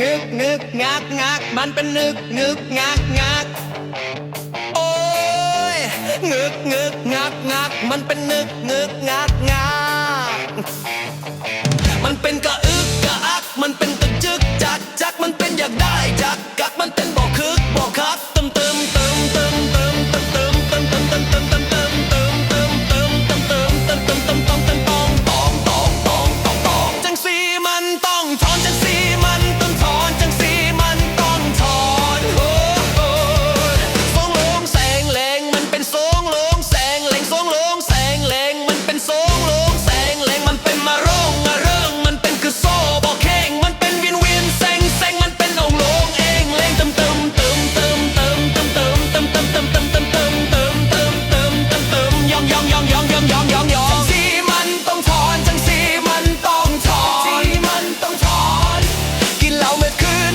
งึกงึกงักงักมันเป็นนึกงึกงักงักโอ้ยงึกงึกงักงักมันเป็นนึกงึกงักงักมันเป็นกระ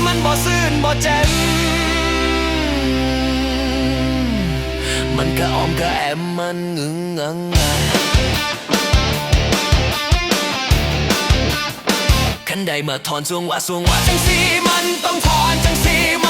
ันบ่ซื่นบ่เจ่มมันกระออมกระแอมมันงึงงังงขั้นใดมาถอนสวงว่าสวงว่าจังสีมันต้องถอนจังสีมัน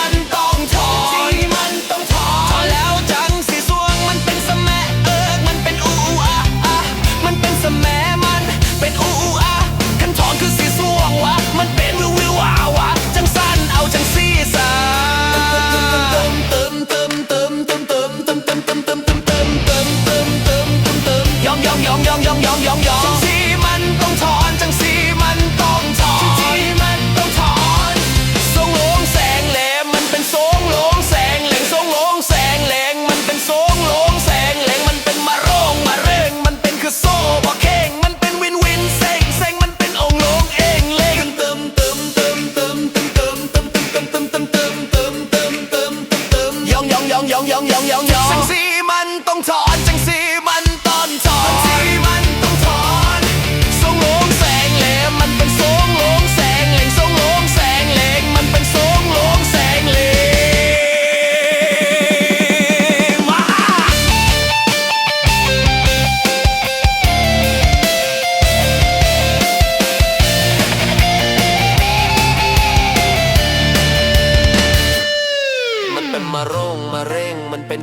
动车。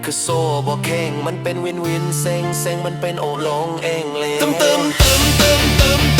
คือโซ่บอกแข่งมันเป็นวินวินเซ็งเซ็งมันเป็นโอลงเองเลยตึมตึมตึมตึมตึม